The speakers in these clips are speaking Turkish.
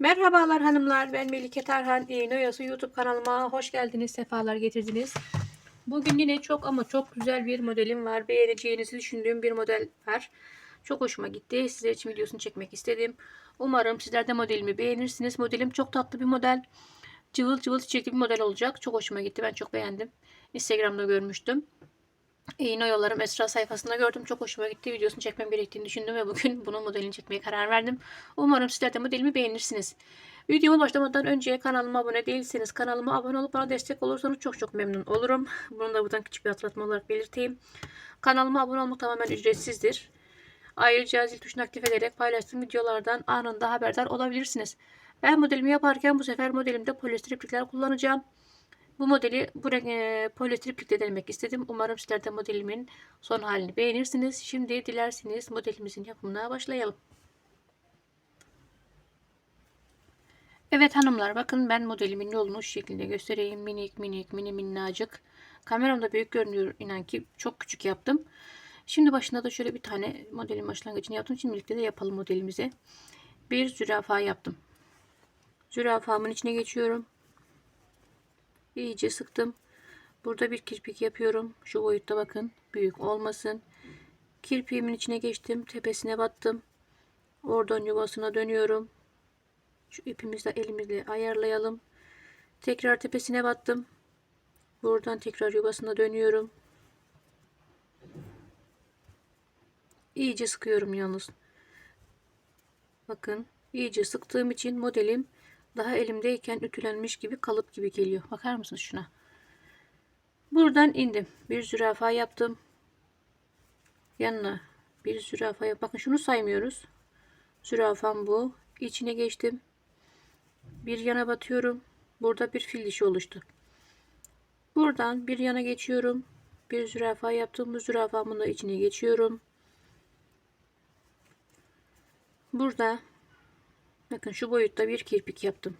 Merhabalar hanımlar, ben Melike Tarhan, Oyası YouTube kanalıma hoş geldiniz, sefalar getirdiniz. Bugün yine çok ama çok güzel bir modelim var. Beğeneceğinizi düşündüğüm bir model var. Çok hoşuma gitti. Size için videosunu çekmek istedim. Umarım sizler de modelimi beğenirsiniz. Modelim çok tatlı bir model. Cıvıl cıvıl çiçekli bir model olacak. Çok hoşuma gitti. Ben çok beğendim. Instagram'da görmüştüm. İğne oyalarım Esra sayfasında gördüm. Çok hoşuma gitti. Videosunu çekmem gerektiğini düşündüm ve bugün bunun modelini çekmeye karar verdim. Umarım sizler de modelimi beğenirsiniz. Videoma başlamadan önce kanalıma abone değilseniz kanalıma abone olup bana destek olursanız çok çok memnun olurum. Bunu da buradan küçük bir hatırlatma olarak belirteyim. Kanalıma abone olmak tamamen ücretsizdir. Ayrıca zil tuşunu aktif ederek paylaştığım videolardan anında haberdar olabilirsiniz. Ben modelimi yaparken bu sefer modelimde polyester iplikler kullanacağım. Bu modeli bu renk e, polyester iplikle denemek istedim. Umarım sizler de modelimin son halini beğenirsiniz. Şimdi dilerseniz modelimizin yapımına başlayalım. Evet hanımlar bakın ben modelimin yolunu şu şekilde göstereyim. Minik minik mini minnacık. Kameramda büyük görünüyor inan ki çok küçük yaptım. Şimdi başında da şöyle bir tane modelin başlangıcını yaptım. Şimdi birlikte de yapalım modelimizi. Bir zürafa yaptım. Zürafamın içine geçiyorum. İyice sıktım. Burada bir kirpik yapıyorum. Şu boyutta bakın. Büyük olmasın. Kirpiğimin içine geçtim. Tepesine battım. Oradan yuvasına dönüyorum. Şu ipimizi de elimizle ayarlayalım. Tekrar tepesine battım. Buradan tekrar yuvasına dönüyorum. İyice sıkıyorum yalnız. Bakın iyice sıktığım için modelim daha elimdeyken ütülenmiş gibi kalıp gibi geliyor. Bakar mısınız şuna? Buradan indim. Bir zürafa yaptım. Yanına bir zürafa yap. Bakın şunu saymıyoruz. Zürafam bu. İçine geçtim. Bir yana batıyorum. Burada bir fil dişi oluştu. Buradan bir yana geçiyorum. Bir zürafa yaptım. Bu zürafamın da içine geçiyorum. Burada bakın şu boyutta bir kirpik yaptım.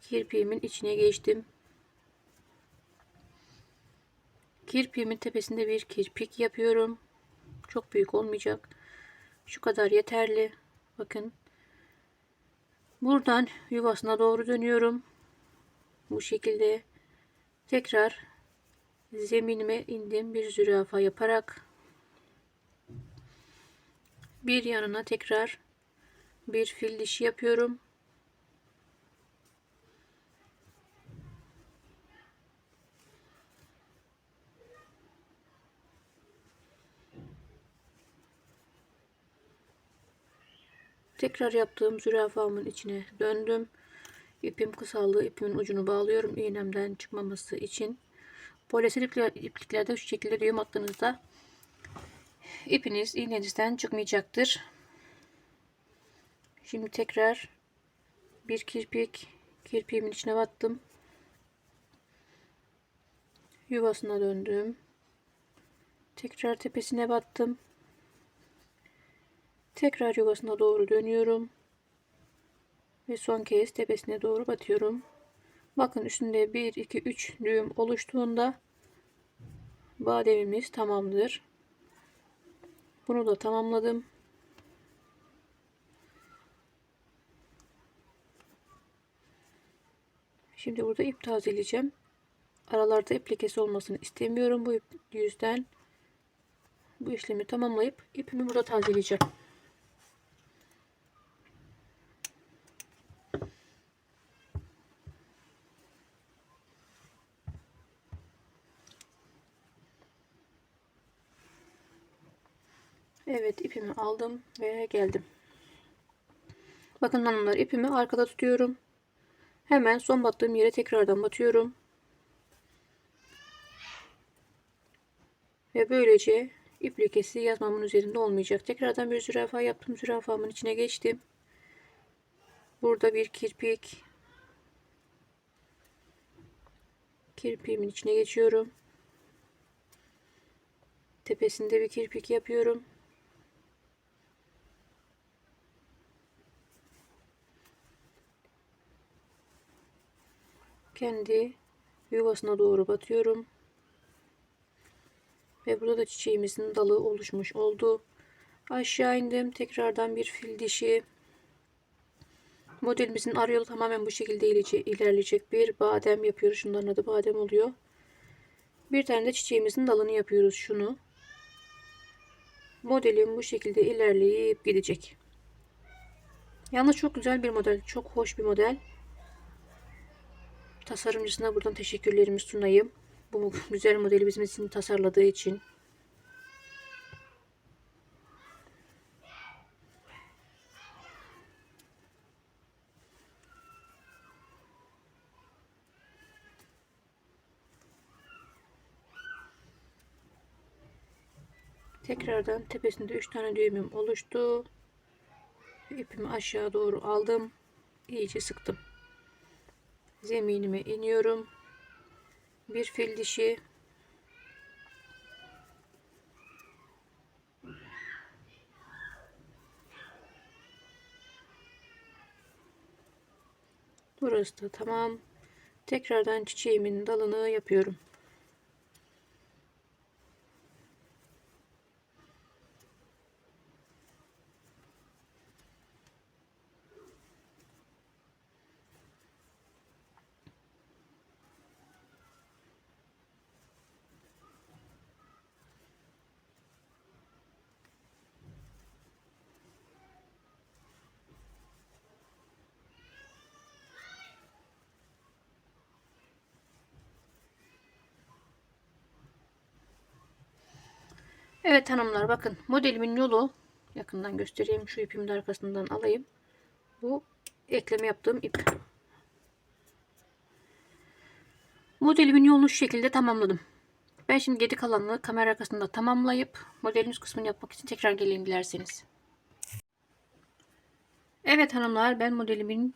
Kirpiğimin içine geçtim. Kirpiğimin tepesinde bir kirpik yapıyorum. Çok büyük olmayacak. Şu kadar yeterli. Bakın. Buradan yuvasına doğru dönüyorum. Bu şekilde tekrar zeminime indim bir zürafa yaparak bir yanına tekrar bir fil dişi yapıyorum. Tekrar yaptığım zürafamın içine döndüm. İpim kısaldı. İpimin ucunu bağlıyorum iğnemden çıkmaması için. Polyester ipliklerde şu şekilde düğüm attığınızda ipiniz iğnenizden çıkmayacaktır. Şimdi tekrar bir kirpik kirpiğimin içine battım. Yuvasına döndüm. Tekrar tepesine battım. Tekrar yuvasına doğru dönüyorum. Ve son kez tepesine doğru batıyorum. Bakın üstünde 1, 2, 3 düğüm oluştuğunda bademimiz tamamdır. Bunu da tamamladım. Şimdi burada ip tazeleyeceğim. Aralarda ip lekesi olmasını istemiyorum bu yüzden. Bu işlemi tamamlayıp ipimi burada tazeleyeceğim. Evet ipimi aldım ve geldim. Bakın hanımlar ipimi arkada tutuyorum. Hemen son battığım yere tekrardan batıyorum. Ve böylece ip lekesi yazmamın üzerinde olmayacak. Tekrardan bir zürafa yaptım. Zürafamın içine geçtim. Burada bir kirpik. Kirpiğimin içine geçiyorum. Tepesinde bir kirpik yapıyorum. Kendi yuvasına doğru batıyorum. Ve burada da çiçeğimizin dalı oluşmuş oldu. Aşağı indim. Tekrardan bir fil dişi. Modelimizin arı yolu tamamen bu şekilde ilerleyecek. Bir badem yapıyoruz. Şunların adı badem oluyor. Bir tane de çiçeğimizin dalını yapıyoruz. Şunu. Modelim bu şekilde ilerleyip gidecek. Yalnız çok güzel bir model. Çok hoş bir model. Tasarımcısına buradan teşekkürlerimi sunayım. Bu güzel modeli bizim için tasarladığı için. Tekrardan tepesinde 3 tane düğümüm oluştu. İpimi aşağı doğru aldım. İyice sıktım. Zeminime iniyorum. Bir fil dişi. Burası da tamam. Tekrardan çiçeğimin dalını yapıyorum. Evet hanımlar bakın modelimin yolu yakından göstereyim. Şu ipimi de arkasından alayım. Bu ekleme yaptığım ip. Modelimin yolunu şu şekilde tamamladım. Ben şimdi geri kalanını kamera arkasında tamamlayıp modelin üst kısmını yapmak için tekrar geleyim dilerseniz. Evet hanımlar ben modelimin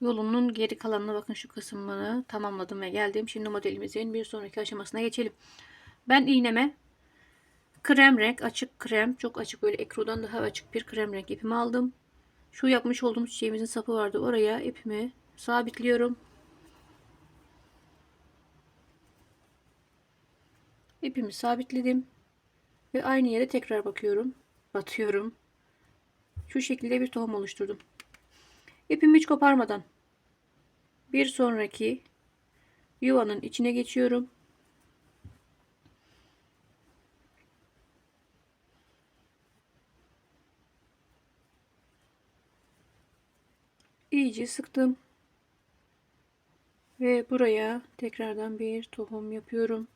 yolunun geri kalanına bakın şu kısmını tamamladım ve geldim. Şimdi modelimizin bir sonraki aşamasına geçelim. Ben iğneme krem renk açık krem çok açık böyle ekrudan daha açık bir krem renk ipimi aldım. Şu yapmış olduğumuz çiçeğimizin sapı vardı oraya ipimi sabitliyorum. İpimi sabitledim ve aynı yere tekrar bakıyorum batıyorum. Şu şekilde bir tohum oluşturdum. İpimi hiç koparmadan bir sonraki yuvanın içine geçiyorum. İyice sıktım. Ve buraya tekrardan bir tohum yapıyorum.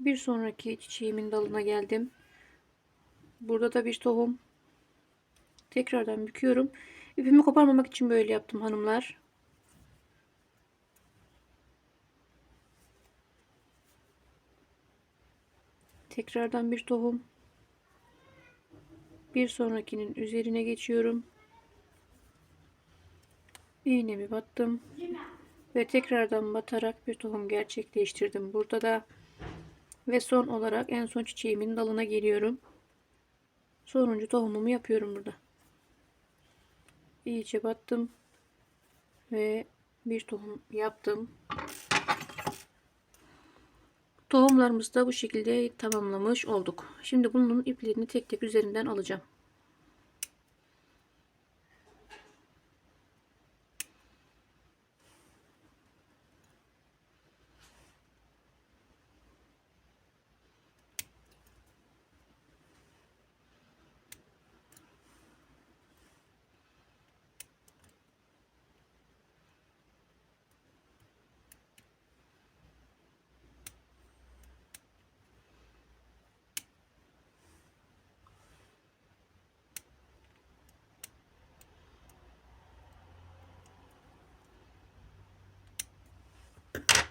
Bir sonraki çiçeğimin dalına geldim. Burada da bir tohum. Tekrardan büküyorum. İpimi koparmamak için böyle yaptım hanımlar. Tekrardan bir tohum. Bir sonrakinin üzerine geçiyorum. İğnemi battım. Ve tekrardan batarak bir tohum gerçekleştirdim. Burada da ve son olarak en son çiçeğimin dalına geliyorum. Sonuncu tohumumu yapıyorum burada iyice battım ve bir tohum yaptım. Tohumlarımızı da bu şekilde tamamlamış olduk. Şimdi bunun iplerini tek tek üzerinden alacağım.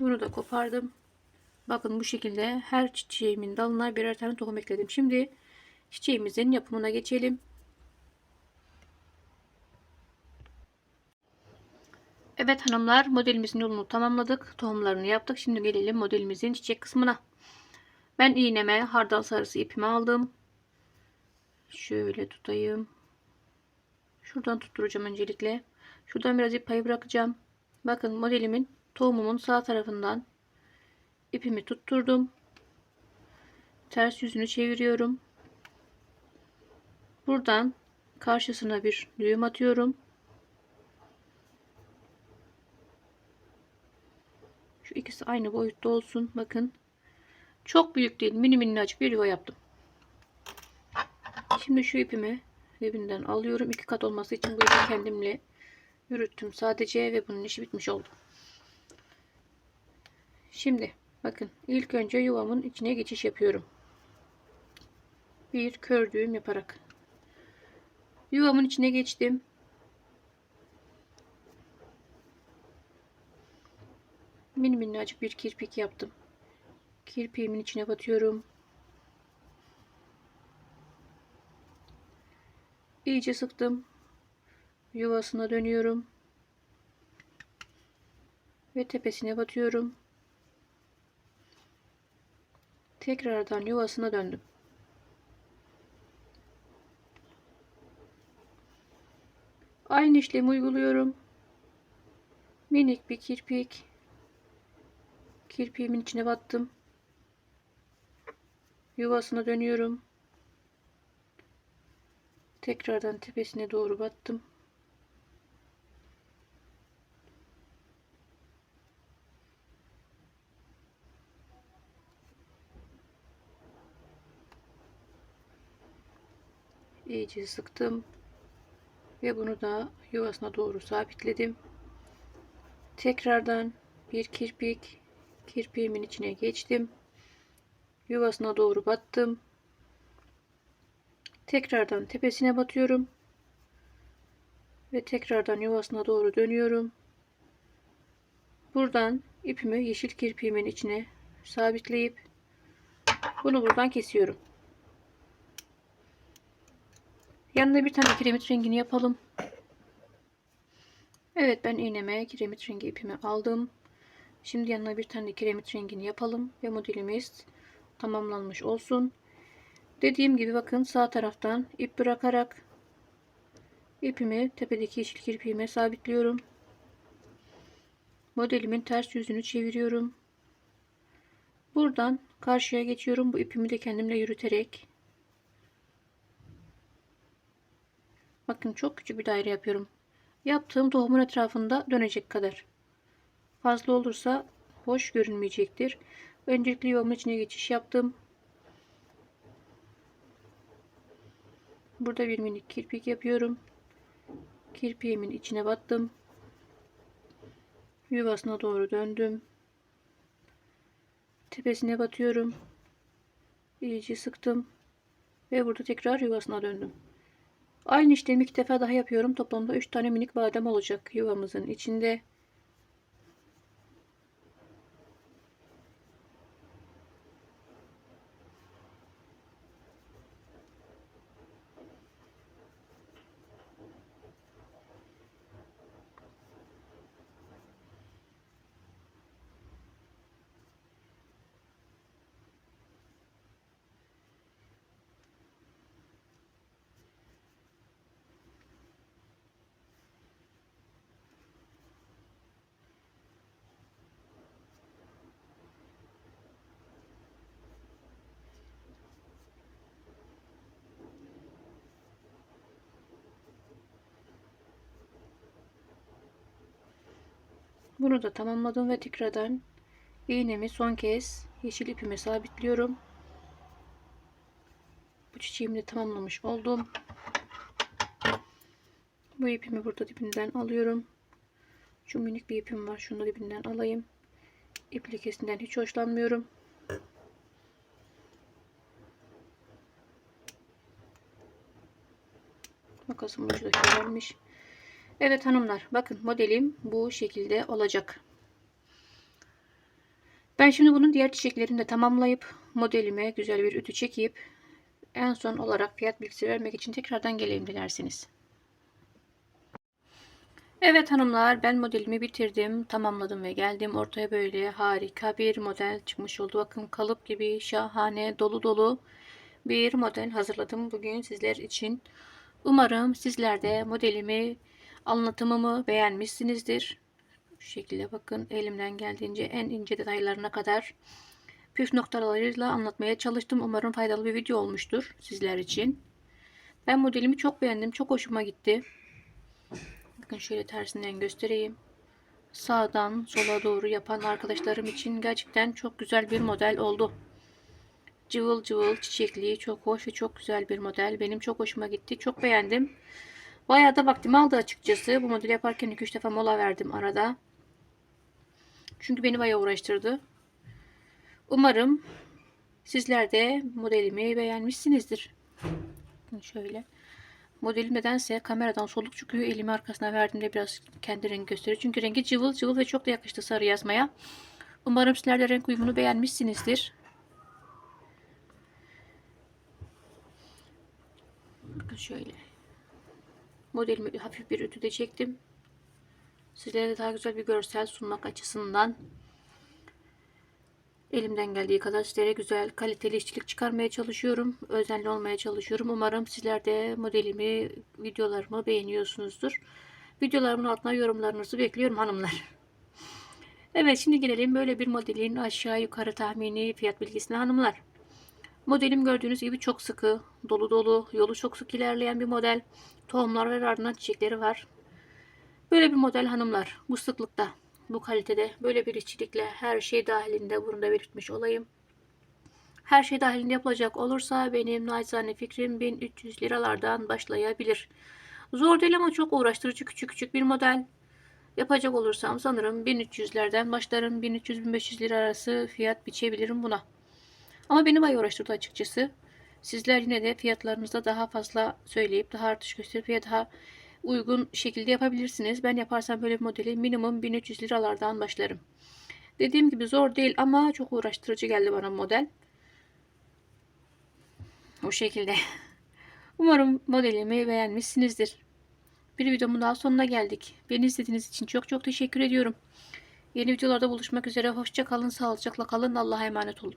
Bunu da kopardım. Bakın bu şekilde her çiçeğimin dalına birer tane tohum ekledim. Şimdi çiçeğimizin yapımına geçelim. Evet hanımlar modelimizin yolunu tamamladık. Tohumlarını yaptık. Şimdi gelelim modelimizin çiçek kısmına. Ben iğneme hardal sarısı ipimi aldım. Şöyle tutayım. Şuradan tutturacağım öncelikle. Şuradan biraz ip payı bırakacağım. Bakın modelimin tohumumun sağ tarafından ipimi tutturdum. Ters yüzünü çeviriyorum. Buradan karşısına bir düğüm atıyorum. Şu ikisi aynı boyutta olsun. Bakın. Çok büyük değil. Mini minnacık bir yuva yaptım. Şimdi şu ipimi cebinden alıyorum. İki kat olması için bu ipi kendimle yürüttüm sadece ve bunun işi bitmiş oldu. Şimdi bakın ilk önce yuvamın içine geçiş yapıyorum. Bir kör düğüm yaparak. Yuvamın içine geçtim. Mini minnacık bir kirpik yaptım. Kirpiğimin içine batıyorum. İyice sıktım. Yuvasına dönüyorum. Ve tepesine batıyorum. Tekrardan yuvasına döndüm. Aynı işlemi uyguluyorum. Minik bir kirpik. Kirpiğimin içine battım. Yuvasına dönüyorum. Tekrardan tepesine doğru battım. İyice sıktım ve bunu da yuvasına doğru sabitledim. Tekrardan bir kirpik kirpiğimin içine geçtim. Yuvasına doğru battım. Tekrardan tepesine batıyorum. Ve tekrardan yuvasına doğru dönüyorum. Buradan ipimi yeşil kirpiğimin içine sabitleyip bunu buradan kesiyorum. Yanına bir tane kiremit rengini yapalım. Evet ben iğneme kiremit rengi ipimi aldım. Şimdi yanına bir tane kiremit rengini yapalım ve modelimiz tamamlanmış olsun. Dediğim gibi bakın sağ taraftan ip bırakarak ipimi tepedeki yeşil kirpiğime sabitliyorum. Modelimin ters yüzünü çeviriyorum. Buradan karşıya geçiyorum. Bu ipimi de kendimle yürüterek Bakın çok küçük bir daire yapıyorum. Yaptığım tohumun etrafında dönecek kadar. Fazla olursa hoş görünmeyecektir. Öncelikle yuvamın içine geçiş yaptım. Burada bir minik kirpik yapıyorum. Kirpiğimin içine battım. Yuvasına doğru döndüm. Tepesine batıyorum. İyice sıktım. Ve burada tekrar yuvasına döndüm. Aynı işlemi iki defa daha yapıyorum. Toplamda 3 tane minik badem olacak yuvamızın içinde. Bunu da tamamladım ve tekrardan iğnemi son kez yeşil ipime sabitliyorum. Bu çiçeğimi de tamamlamış oldum. Bu ipimi burada dibinden alıyorum. Şu minik bir ipim var. Şunu da dibinden alayım. İplikesinden hiç hoşlanmıyorum. Makasım ucu da gelmiş. Evet hanımlar bakın modelim bu şekilde olacak. Ben şimdi bunun diğer çiçeklerini de tamamlayıp modelime güzel bir ütü çekip en son olarak fiyat bilgisi vermek için tekrardan geleyim dilerseniz. Evet hanımlar ben modelimi bitirdim tamamladım ve geldim ortaya böyle harika bir model çıkmış oldu bakın kalıp gibi şahane dolu dolu bir model hazırladım bugün sizler için umarım sizler de modelimi Anlatımımı beğenmişsinizdir. Şu şekilde bakın elimden geldiğince en ince detaylarına kadar püf noktalarıyla anlatmaya çalıştım. Umarım faydalı bir video olmuştur sizler için. Ben modelimi çok beğendim. Çok hoşuma gitti. Bakın şöyle tersinden göstereyim. Sağdan sola doğru yapan arkadaşlarım için gerçekten çok güzel bir model oldu. Cıvıl cıvıl çiçekli, çok hoş ve çok güzel bir model. Benim çok hoşuma gitti. Çok beğendim. Bayağı da vaktimi aldı açıkçası. Bu modeli yaparken 2-3 defa mola verdim arada. Çünkü beni bayağı uğraştırdı. Umarım sizler de modelimi beğenmişsinizdir. Şöyle. Modelim nedense kameradan soluk çıkıyor. Elimi arkasına verdiğimde biraz kendi rengi gösteriyor. Çünkü rengi cıvıl cıvıl ve çok da yakıştı sarı yazmaya. Umarım sizler de renk uyumunu beğenmişsinizdir. Bakın şöyle. Modelimi hafif bir ütüde çektim. Sizlere de daha güzel bir görsel sunmak açısından elimden geldiği kadar sizlere güzel kaliteli işçilik çıkarmaya çalışıyorum. Özenli olmaya çalışıyorum. Umarım sizler de modelimi, videolarımı beğeniyorsunuzdur. Videolarımın altına yorumlarınızı bekliyorum hanımlar. Evet şimdi gelelim böyle bir modelin aşağı yukarı tahmini fiyat bilgisine hanımlar. Modelim gördüğünüz gibi çok sıkı, dolu dolu, yolu çok sık ilerleyen bir model. Tohumlar ve ardından çiçekleri var. Böyle bir model hanımlar bu sıklıkta, bu kalitede, böyle bir işçilikle her şey dahilinde bunu da belirtmiş olayım. Her şey dahilinde yapılacak olursa benim naçizane fikrim 1300 liralardan başlayabilir. Zor değil ama çok uğraştırıcı küçük küçük bir model. Yapacak olursam sanırım 1300'lerden başlarım. 1300-1500 lira arası fiyat biçebilirim buna. Ama beni bayağı uğraştırdı açıkçası. Sizler yine de fiyatlarınızda daha fazla söyleyip daha artış gösterip ya daha uygun şekilde yapabilirsiniz. Ben yaparsam böyle bir modeli minimum 1300 liralardan başlarım. Dediğim gibi zor değil ama çok uğraştırıcı geldi bana model. O şekilde. Umarım modelimi beğenmişsinizdir. Bir videomun daha sonuna geldik. Beni izlediğiniz için çok çok teşekkür ediyorum. Yeni videolarda buluşmak üzere. Hoşça kalın, sağlıcakla kalın. Allah'a emanet olun.